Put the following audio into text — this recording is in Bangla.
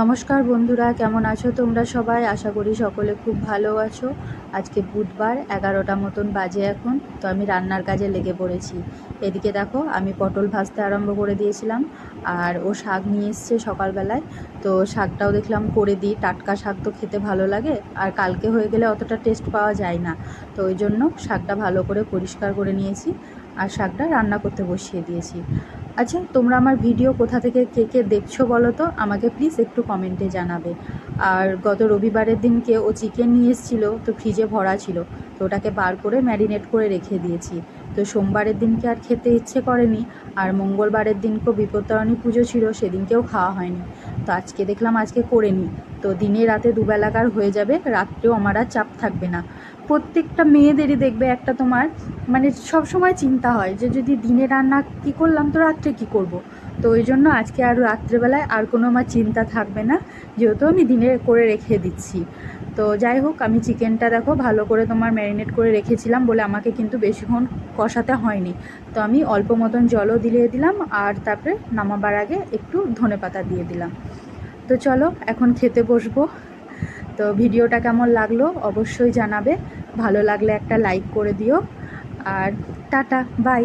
নমস্কার বন্ধুরা, কেমন আছো তোমরা সবাই? আশা করি সকলে খুব ভালো আছো। আজকে বুধবার, এগারোটা মতন বাজে এখন, তো আমি রান্নার কাজে লেগে পড়েছি। এদিকে দেখো, আমি পটল ভাজতে আরম্ভ করে দিয়েছিলাম, আর ও শাক নিয়ে এসছে সকালবেলায়। তো শাকটাও দেখলাম করে দিই, টাটকা শাক তো খেতে ভালো লাগে, আর কালকে হয়ে গেলে অতটা টেস্ট পাওয়া যায় না। তো ওই জন্য শাকটা ভালো করে পরিষ্কার করে নিয়েছি, আর শাকটা রান্না করতে বসিয়ে দিয়েছি। আচ্ছা তোমরা আমার ভিডিও কোথা থেকে কে কে দেখছ বলো তো? আমাকে প্লিজ একটু কমেন্টে জানাবে। আর গত রবিবারের দিনকে ও চিকেন নিয়ে এসেছিল, তো ফ্রিজে ভরা ছিল, তো ওটাকে বার করে ম্যারিনেট করে রেখে দিয়েছি। তো সোমবারের দিনকে আর খেতে ইচ্ছে করেনি, আর মঙ্গলবারের দিনকেও বিপত্তারণী পুজো ছিল সেদিনকেও খাওয়া হয়নি। তো আজকে দেখলাম আজকে করে নিই তো দিনে রাতে দুবেলাকার হয়ে যাবে, রাত্রেও আমার আর চাপ থাকবে না। প্রত্যেকটা মেয়েদেরই দেখবে একটা তোমার মানে সব সময় চিন্তা হয় যে যদি দিনে রান্না কি করলাম, তো রাত্রে কি করব। তো ওই জন্য আজকে আর রাত্রেবেলায় আর কোনো আমার চিন্তা থাকবে না, যেহেতু আমি দিনে করে রেখে দিচ্ছি। তো যাই হোক, আমি চিকেনটা দেখো ভালো করে তোমার ম্যারিনেট করে রেখেছিলাম বলে আমাকে কিন্তু বেশিক্ষণ কষাতে হয়নি। তো আমি অল্প মতন জলও দিয়ে দিলাম আর তারপরে নামাবার আগে একটু ধনে পাতা দিয়ে দিলাম। তো চলো, এখন খেতে বসবো। তো ভিডিওটা কেমন লাগল অবশ্যই জানাবে। ভালো লাগলে একটা লাইক করে দিও। আর টাটা বাই